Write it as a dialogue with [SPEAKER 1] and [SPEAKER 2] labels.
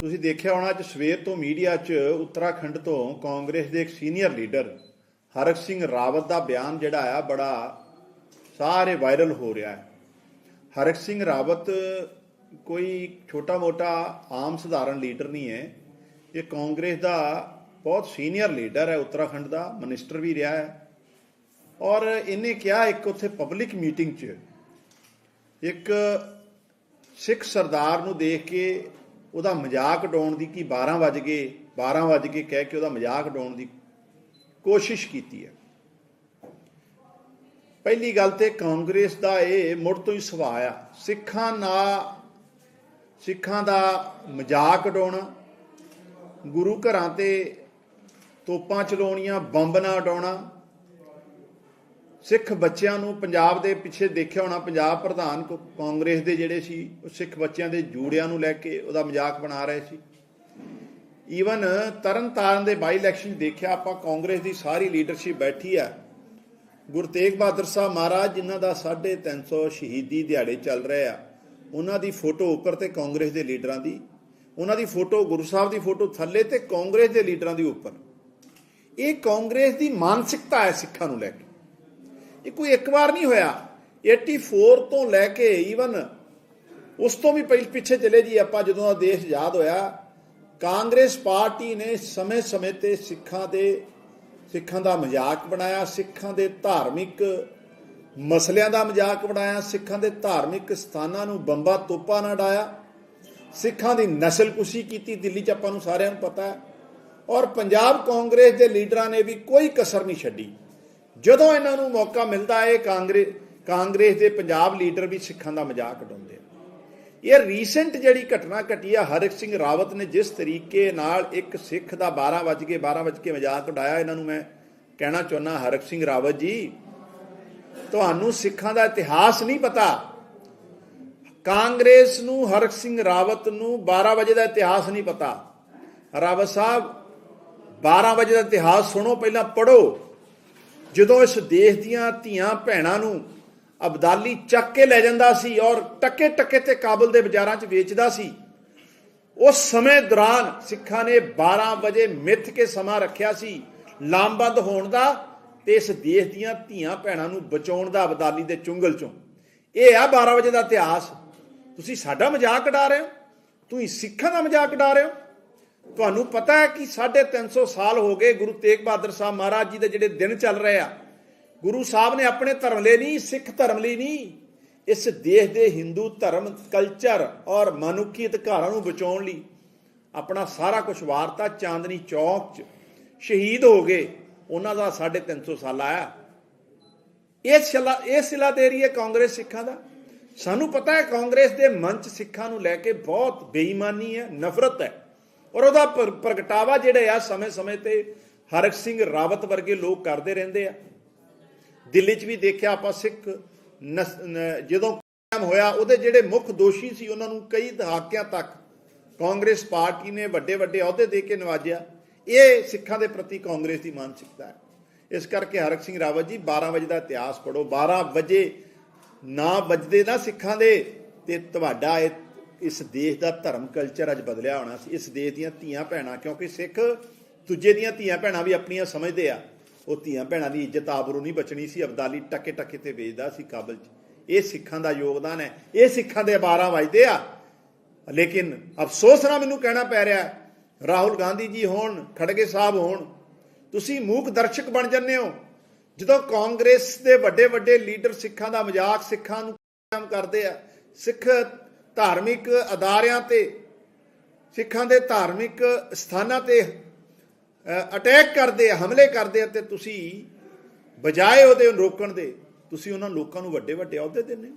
[SPEAKER 1] ਤੁਸੀਂ ਦੇਖਿਆ ਹੋਣਾ ਅੱਜ ਸਵੇਰ ਤੋਂ ਮੀਡੀਆ 'ਚ ਉੱਤਰਾਖੰਡ ਤੋਂ ਕਾਂਗਰਸ ਦੇ ਇੱਕ ਸੀਨੀਅਰ ਲੀਡਰ ਹਰਕ ਸਿੰਘ ਰਾਵਤ ਦਾ ਬਿਆਨ ਜਿਹੜਾ ਆ, ਬੜਾ ਸਾਰੇ ਵਾਇਰਲ ਹੋ ਰਿਹਾ ਹੈ। ਹਰਕ ਸਿੰਘ ਰਾਵਤ ਕੋਈ ਛੋਟਾ-ਮੋਟਾ ਆਮ ਸਧਾਰਨ ਲੀਡਰ ਨਹੀਂ ਹੈ। ਇਹ ਕਾਂਗਰਸ ਦਾ ਬਹੁਤ ਸੀਨੀਅਰ ਲੀਡਰ ਹੈ, ਉੱਤਰਾਖੰਡ ਦਾ, ਮਿਨਿਸਟਰ ਵੀ ਰਿਹਾ ਹੈ। ਔਰ ਇਹਨੇ ਕਿਹਾ ਇੱਕ ਉੱਥੇ ਪਬਲਿਕ ਮੀਟਿੰਗ 'ਚ, ਇੱਕ ਸਿੱਖ ਸਰਦਾਰ ਨੂੰ ਦੇਖ ਕੇ ਉਹਦਾ ਮਜ਼ਾਕ ਉਡਾਉਣ ਦੀ ਕਿ 12 ਵਜ ਗਏ 12 ਵਜ ਕੇ ਕਹਿ ਕੇ ਉਹਦਾ ਮਜ਼ਾਕ ਉਡਾਉਣ ਦੀ ਕੋਸ਼ਿਸ਼ ਕੀਤੀ ਹੈ। ਪਹਿਲੀ ਗੱਲ ਤੇ ਕਾਂਗਰਸ ਦਾ ਇਹ ਮੁੜ ਤੋਂ ਹੀ ਸੁਭਾਅ ਆ। ਸਿੱਖਾਂ ਨਾਲ ਸਿੱਖਾਂ ਦਾ ਮਜ਼ਾਕ ਉਡਾਉਣਾ, ਗੁਰੂ ਘਰਾਂ ਤੇ ਤੋਪਾਂ ਚਲਾਉਣੀਆਂ, ਬੰਬ ਨਾ ਉਡਾਉਣਾ ਸਿੱਖ ਬੱਚਿਆਂ ਨੂੰ ਪੰਜਾਬ ਦੇ ਪਿੱਛੇ ਦੇਖਿਆ ਹੋਣਾ, ਪੰਜਾਬ ਪ੍ਰਧਾਨ ਕੋ- ਕਾਂਗਰਸ ਦੇ ਜਿਹੜੇ ਸੀ, ਉਹ ਸਿੱਖ ਬੱਚਿਆਂ ਦੇ ਜੂੜਿਆਂ ਨੂੰ ਲੈ ਕੇ ਉਹਦਾ ਮਜ਼ਾਕ ਬਣਾ ਰਹੇ ਸੀ। ਈਵਨ ਤਰਨਤਾਰਨ ਦੇ ਬਾਈ ਇਲੈਕਸ਼ਨ ਦੇਖਿਆ ਆਪਾਂ, ਕਾਂਗਰਸ ਦੀ ਸਾਰੀ ਲੀਡਰਸ਼ਿਪ ਬੈਠੀ ਆ। ਗੁਰੂ ਤੇਗ ਬਹਾਦਰ ਸਾਹਿਬ ਮਹਾਰਾਜ ਜਿਨ੍ਹਾਂ ਦਾ 350 ਸ਼ਹੀਦੀ ਦਿਹਾੜੇ ਚੱਲ ਰਹੇ ਆ, ਉਹਨਾਂ ਦੀ ਫੋਟੋ ਉੱਪਰ ਤੇ ਕਾਂਗਰਸ ਦੇ ਲੀਡਰਾਂ ਦੀ, ਉਹਨਾਂ ਦੀ ਫੋਟੋ, ਗੁਰੂ ਸਾਹਿਬ ਦੀ ਫੋਟੋ ਥੱਲੇ ਤੇ ਕਾਂਗਰਸ ਦੇ ਲੀਡਰਾਂ ਦੀ ਉੱਪਰ। ਇਹ ਕਾਂਗਰਸ ਦੀ ਮਾਨਸਿਕਤਾ ਹੈ ਸਿੱਖਾਂ ਨੂੰ ਲੈ ਕੇ। ਇਹ ਕੋਈ ਇੱਕ ਵਾਰ ਨਹੀਂ ਹੋਇਆ। 84 ਤੋਂ ਲੈ ਕੇ ਈਵਨ ਉਸ ਤੋਂ ਵੀ ਪਹਿਲ ਪਿੱਛੇ ਚਲੇ ਜੀ ਆਪਾਂ ਜਦੋਂ ਦਾ ਦੇਸ਼ ਆਜ਼ਾਦ ਹੋਇਆ, ਕਾਂਗਰਸ ਪਾਰਟੀ ਨੇ ਸਮੇਂ-ਸਮੇਂ ਤੇ ਸਿੱਖਾਂ ਦੇ, ਸਿੱਖਾਂ ਦਾ ਮਜ਼ਾਕ ਬਣਾਇਆ, ਸਿੱਖਾਂ ਦੇ ਧਾਰਮਿਕ ਮਸਲਿਆਂ ਦਾ ਮਜ਼ਾਕ ਬਣਾਇਆ, ਸਿੱਖਾਂ ਦੇ ਧਾਰਮਿਕ ਸਥਾਨਾਂ ਨੂੰ ਬੰਬਾ ਤੋਪਾ ਨਾ ਡਾਇਆ। ਸਿੱਖਾਂ ਦੀ ਨਸਲਕੁਸ਼ੀ ਕੀਤੀ, ਦਿੱਲੀ 'ਚ ਆਪਾਂ ਨੂੰ ਸਾਰਿਆਂ ਨੂੰ ਪਤਾ ਹੈ। ਔਰ ਪੰਜਾਬ ਕਾਂਗਰਸ ਦੇ ਲੀਡਰਾਂ ਨੇ ਵੀ ਕੋਈ ਕਸਰ ਨਹੀਂ ਛੱਡੀ। ਜਦੋਂ ਇਹਨਾਂ ਨੂੰ ਮੌਕਾ ਮਿਲਦਾ ਹੈ ਕਾਂਗਰਸ ਕਾਂਗਰਸ ਦੇ ਪੰਜਾਬ ਲੀਡਰ ਵੀ ਸਿੱਖਾਂ ਦਾ ਮਜ਼ਾਕ ਉਡਾਉਂਦੇ ਇਹ ਰੀਸੈਂਟ ਜਿਹੜੀ ਘਟਨਾ ਘਟੀ ਆ, ਹਰਕ ਸਿੰਘ ਰਾਵਤ ਨੇ ਜਿਸ ਤਰੀਕੇ ਨਾਲ ਇੱਕ ਸਿੱਖ ਦਾ 12 ਵਜ ਕੇ 12 ਵਜ ਕੇ ਮਜ਼ਾਕ ਉਡਾਇਆ, ਇਹਨਾਂ ਨੂੰ ਮੈਂ ਕਹਿਣਾ ਚਾਹੁੰਦਾ ਹਰਕ ਸਿੰਘ ਰਾਵਤ ਜੀ, ਤੁਹਾਨੂੰ ਸਿੱਖਾਂ ਦਾ ਇਤਿਹਾਸ ਨਹੀਂ ਪਤਾ। ਕਾਂਗਰਸ ਨੂੰ, ਹਰਕ ਸਿੰਘ ਰਾਵਤ ਨੂੰ 12 ਵਜੇ ਦਾ ਇਤਿਹਾਸ ਨਹੀਂ ਪਤਾ। ਰਾਵਤ ਸਾਹਿਬ 12 ਵਜੇ ਦਾ ਇਤਿਹਾਸ ਸੁਣੋ, ਪਹਿਲਾਂ ਪੜੋ ਜਦੋਂ ਇਸ ਦੇਸ਼ ਦੀਆਂ ਧੀਆਂ ਭੈਣਾਂ ਨੂੰ ਅਬਦਾਲੀ ਚੱਕ ਕੇ ਲੈ ਜਾਂਦਾ ਸੀ ਔਰ ਟੱਕੇ ਟੱਕੇ ਤੇ ਕਾਬਲ ਦੇ ਬਾਜ਼ਾਰਾਂ 'ਚ ਵੇਚਦਾ ਸੀ, ਉਸ ਸਮੇਂ ਦੌਰਾਨ ਸਿੱਖਾਂ ਨੇ 12 ਵਜੇ ਮਿੱਥ ਕੇ ਸਮਾਂ ਰੱਖਿਆ ਸੀ ਲਾਮਬੰਦ ਹੋਣ ਦਾ ਤੇ ਇਸ ਦੇਸ਼ ਦੀਆਂ ਧੀਆਂ ਭੈਣਾਂ ਨੂੰ ਬਚਾਉਣ ਦਾ ਅਬਦਾਲੀ ਦੇ ਚੁੰਗਲ 'ਚੋਂ। ਇਹ ਆ 12 ਵਜੇ ਦਾ ਇਤਿਹਾਸ। ਤੁਸੀਂ ਸਾਡਾ ਮਜ਼ਾਕ ਉਡਾ ਰਹੇ ਹੋ? ਤੁਸੀਂ ਸਿੱਖਾਂ ਦਾ ਮਜ਼ਾਕ ਉਡਾ ਰਹੇ ਹੋ? ਤੁਹਾਨੂੰ ਪਤਾ ਹੈ ਕਿ 350 ਸਾਲ ਹੋ ਗਏ ਗੁਰੂ ਤੇਗ ਬਹਾਦਰ ਸਾਹਿਬ ਮਹਾਰਾਜ ਜੀ ਦੇ ਜਿਹੜੇ ਦਿਨ ਚੱਲ ਰਹੇ ਆ। ਗੁਰੂ ਸਾਹਿਬ ਨੇ ਆਪਣੇ ਧਰਮ ਲਈ ਨਹੀਂ, ਸਿੱਖ ਧਰਮ ਲਈ ਨਹੀਂ। ਇਸ ਦੇਸ਼ ਦੇ ਹਿੰਦੂ ਧਰਮ ਕਲਚਰ ਔਰ ਮਨੁੱਖੀ ਅਧਿਕਾਰਾਂ ਨੂੰ ਬਚਾਉਣ ਲਈ ਆਪਣਾ ਸਾਰਾ ਕੁਝ ਵਾਰਤਾ ਚਾਂਦਨੀ ਚੌਕ 'ਚ ਸ਼ਹੀਦ ਹੋ ਗਏ। ਉਹਨਾਂ ਦਾ 350 ਸਾਲ ਆਇਆ। ਇਹ ਸਿਲਾ ਇਹ ਸਿਲਾ ਦੇ ਰਹੀ ਹੈ ਕਾਂਗਰਸ ਸਿੱਖਾਂ ਦਾ। ਸਾਨੂੰ ਪਤਾ ਹੈ ਕਾਂਗਰਸ ਦੇ ਮੰਚ ਸਿੱਖਾਂ ਨੂੰ ਲੈ ਕੇ ਬਹੁਤ ਬੇਈਮਾਨੀ ਹੈ, ਨਫ਼ਰਤ ਹੈ। ਔਰ ਉਹਦਾ ਪ੍ਰ- ਪ੍ਰਗਟਾਵਾ ਜਿਹੜਾ ਆ ਸਮੇਂ-ਸਮੇਂ ਤੇ ਹਰਕ ਸਿੰਘ ਰਾਵਤ ਵਰਗੇ ਲੋਕ ਕਰਦੇ ਰਹਿੰਦੇ ਆ। ਦਿੱਲੀ 'ਚ ਵੀ ਦੇਖਿਆ ਆਪਾਂ ਸਿੱਖ ਨ- ਜਦੋਂ ਕਾਇਮ ਹੋਇਆ, ਉਹਦੇ ਜਿਹੜੇ ਮੁੱਖ ਦੋਸ਼ੀ ਸੀ, ਉਹਨਾਂ ਨੂੰ ਕਈ ਦਹਾਕਿਆਂ ਤੱਕ ਕਾਂਗਰਸ ਪਾਰਟੀ ਨੇ ਵੱਡੇ ਵੱਡੇ ਅਹੁਦੇ ਦੇ ਕੇ ਨਵਾਜਿਆ। ਇਹ ਸਿੱਖਾਂ ਦੇ ਪ੍ਰਤੀ ਕਾਂਗਰਸ ਦੀ ਮਾਨਸਿਕਤਾ ਹੈ। ਇਸ ਕਰਕੇ ਹਰਕ ਸਿੰਘ ਰਾਵਤ ਜੀ 12 ਵਜੇ ਦਾ ਇਤਿਹਾਸ ਪੜੋ 12 ਵਜੇ ਨਾ ਵੱਜਦੇ ਨਾ ਸਿੱਖਾਂ ਦੇ, ਤੇ ਤੁਹਾਡਾ ਇਹ ਇਸ ਦੇਸ਼ ਦਾ ਧਰਮ ਕਲਚਰ ਅੱਜ ਬਦਲਿਆ ਹੋਣਾ ਸੀ। ਇਸ ਦੇਸ਼ ਦੀਆਂ ਧੀਆਂ ਭੈਣਾਂ, ਕਿਉਂਕਿ ਸਿੱਖ ਦੂਜੇ ਦੀਆਂ ਧੀਆਂ ਭੈਣਾਂ ਵੀ ਆਪਣੀਆਂ ਸਮਝਦੇ ਆ। ਉਹ ਧੀਆਂ ਭੈਣਾਂ ਦੀ ਇੱਜ਼ਤ ਆਬਰੂ ਨਹੀਂ ਬਚਣੀ ਸੀ, ਅਬਦਾਲੀ ਟੱਕੇ ਟੱਕੇ ਤੇ ਵੇਚਦਾ ਸੀ ਕਾਬਲ 'ਚ। ਇਹ ਸਿੱਖਾਂ ਦਾ ਯੋਗਦਾਨ ਹੈ। ਇਹ ਸਿੱਖਾਂ ਦੇ 12 ਵਜਦੇ ਆ। ਲੇਕਿਨ ਅਫਸੋਸ ਨਾਲ ਮੈਨੂੰ ਕਹਿਣਾ ਪੈ ਰਿਹਾ ਰਾਹੁਲ ਗਾਂਧੀ ਜੀ ਹੋਣ, ਖੜਗੇ ਸਾਹਿਬ ਹੋਣ, ਤੁਸੀਂ ਮੂਕ ਦਰਸ਼ਕ ਬਣ ਜੰਨੇ ਹੋ। ਜਦੋਂ ਕਾਂਗਰਸ ਦੇ ਵੱਡੇ ਵੱਡੇ ਲੀਡਰ ਸਿੱਖਾਂ ਦਾ ਮਜ਼ਾਕ ਸਿੱਖਾਂ ਨੂੰ ਕੰਮ ਕਰਦੇ ਆ, ਸਿੱਖ ਧਾਰਮਿਕ ਅਦਾਰਿਆਂ ਤੇ, ਸਿੱਖਾਂ ਦੇ ਧਾਰਮਿਕ ਸਥਾਨਾਂ ਤੇ ਅਟੈਕ ਕਰਦੇ ਆ, ਹਮਲੇ ਕਰਦੇ ਆ ਤੇ ਤੁਸੀਂ ਬਜਾਏ ਉਹਦੇ ਰੋਕਣ ਦੇ, ਤੁਸੀਂ ਉਹਨਾਂ ਲੋਕਾਂ ਨੂੰ ਵੱਡੇ ਵੱਡੇ ਅਹੁਦੇ ਦਿੰਦੇ ਹੋ।